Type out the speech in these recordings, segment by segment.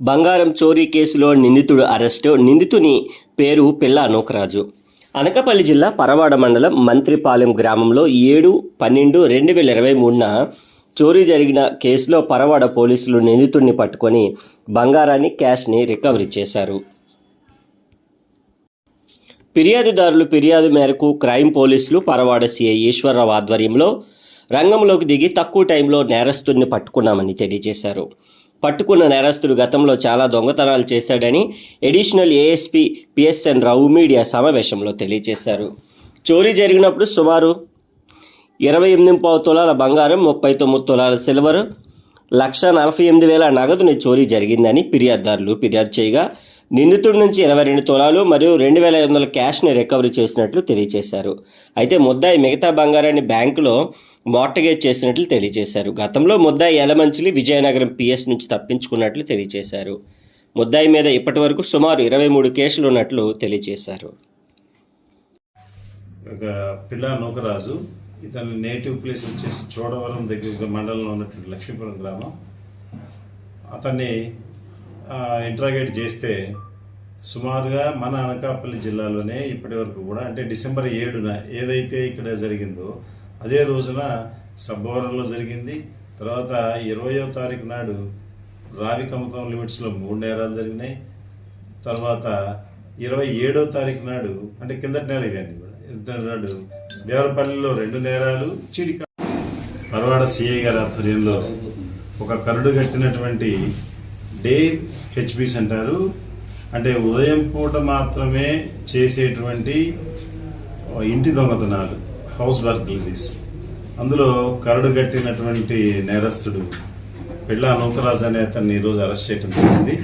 బంగారం చోరీ కేసులో నిందితుడు అరెస్టు. నిందితుని పేరు పిల్ల నూకరాజు. అనకపల్లి జిల్లా పరవాడ మండలం మంత్రిపాలెం గ్రామంలో ఏడు పన్నెండు రెండు వేల ఇరవై మూడున చోరీ జరిగిన కేసులో పరవాడ పోలీసులు నిందితుడిని పట్టుకొని బంగారాన్ని క్యాష్ని రికవరీ చేశారు. ఫిర్యాదుదారులు ఫిర్యాదు మేరకు క్రైమ్ పోలీసులు పరవాడ సిఐ ఈశ్వరరావు ఆధ్వర్యంలో రంగంలోకి దిగి తక్కువ టైంలో నేరస్తుడిని పట్టుకున్నామని తెలియజేశారు. పట్టుకున్న నేరస్తుడు గతంలో చాలా దొంగతనాలు చేశాడని additional ASP PSN Rao media సమావేశంలో తెలియజేశారు. చోరీ జరిగినప్పుడు సుమారు ఇరవై ఎనిమిది పావు తులాల బంగారం ముప్పై తొమ్మిది తులాల సిల్వర్ లక్ష నలభై ఎనిమిది వేల నగదుని చోరీ జరిగిందని ఫిర్యాదుదారులు ఫిర్యాదు చేయగా నిందితుడి నుంచి ఇరవై రెండు తులాలు మరియు రెండు వేల ఐదు వందల క్యాష్ని రికవరీ చేసినట్లు తెలియజేశారు. అయితే ముద్దాయి మిగతా బంగారాన్ని బ్యాంకులో మార్టగేజ్ చేసినట్లు తెలియజేశారు. గతంలో ముద్దాయి యలమంచిలి విజయనగరం పిఎస్ నుంచి తప్పించుకున్నట్లు తెలియజేశారు. ముద్దాయి మీద ఇప్పటి వరకు సుమారు ఇరవై మూడు కేసులు ఉన్నట్లు తెలియజేశారు. ఒక పిల్ల నూకరాజు ఇతని నేటివ్ ప్లేస్ వచ్చేసి చోడవరం దగ్గర మండలంలో ఉన్నటువంటి లక్ష్మీపురం గ్రామం. అతన్ని ఇంట్రాగేట్ చేస్తే సుమారుగా మన అనకాపల్లి జిల్లాలోనే ఇప్పటి వరకు కూడా అంటే డిసెంబర్ ఏడున ఏదైతే ఇక్కడ జరిగిందో అదే రోజున సబ్బవరంలో జరిగింది. తర్వాత ఇరవయో తారీఖు నాడు రావి కమతం లిమిట్స్లో మూడు నేరాలు జరిగినాయి. తర్వాత ఇరవై ఏడో తారీఖు నాడు అంటే కిందటి నెల ఇవన్నీ కూడా ఇద్దరు నాడు దేవరపల్లిలో రెండు నేరాలు చిడిక పరవాడ సిఐ గారి ఆధ్వర్యంలో ఒక కరుడు కట్టినటువంటి డే హెచ్బీస్ అంటారు అంటే ఉదయం పూట మాత్రమే చేసేటువంటి ఇంటి దొంగతనాలు. హౌస్ బర్గ్లరీస్ అందులో కరడు కట్టినటువంటి నేరస్తుడు పెళ్ళా నూకరాజు అనే అతన్ని ఈరోజు అరెస్ట్ చేయడం జరిగింది.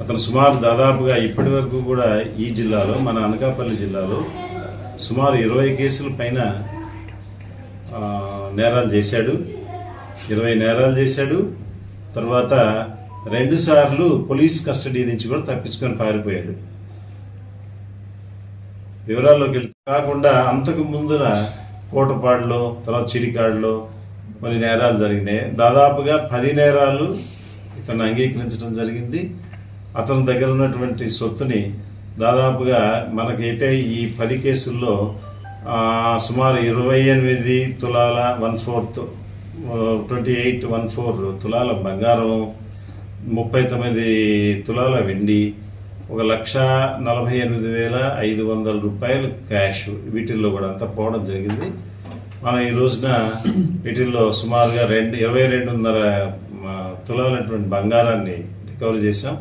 అతను సుమారు దాదాపుగా ఇప్పటి వరకు కూడా ఈ జిల్లాలో మన అనకాపల్లి జిల్లాలో సుమారు ఇరవై కేసుల పైన నేరాలు చేశాడు. ఇరవై నేరాలు చేశాడు. తర్వాత రెండుసార్లు పోలీస్ కస్టడీ నుంచి కూడా తప్పించుకొని పారిపోయాడు. వివరాల్లోకి వెళ్తే కాకుండా అంతకు ముందున కోటపాడులో తర్వాత చిడికాడులో కొన్ని నేరాలు జరిగినాయి. దాదాపుగా పది నేరాలు ఇతను అంగీకరించడం జరిగింది. అతని దగ్గర ఉన్నటువంటి సొత్తుని దాదాపుగా మనకైతే ఈ పది కేసుల్లో సుమారు ఇరవై ఎనిమిది తులాల one fourth twenty eight one four తులాల బంగారం ముప్పై తొమ్మిది తులాల వెండి ఒక లక్ష నలభై ఎనిమిది వేల ఐదు వందల రూపాయలు క్యాష్ వీటిల్లో కూడా అంతా పోవడం జరిగింది. మనం ఈ రోజున వీటిల్లో సుమారుగా రెండు ఇరవై రెండున్నర మ, తులాలటువంటి బంగారాన్ని రికవర్ చేశాం.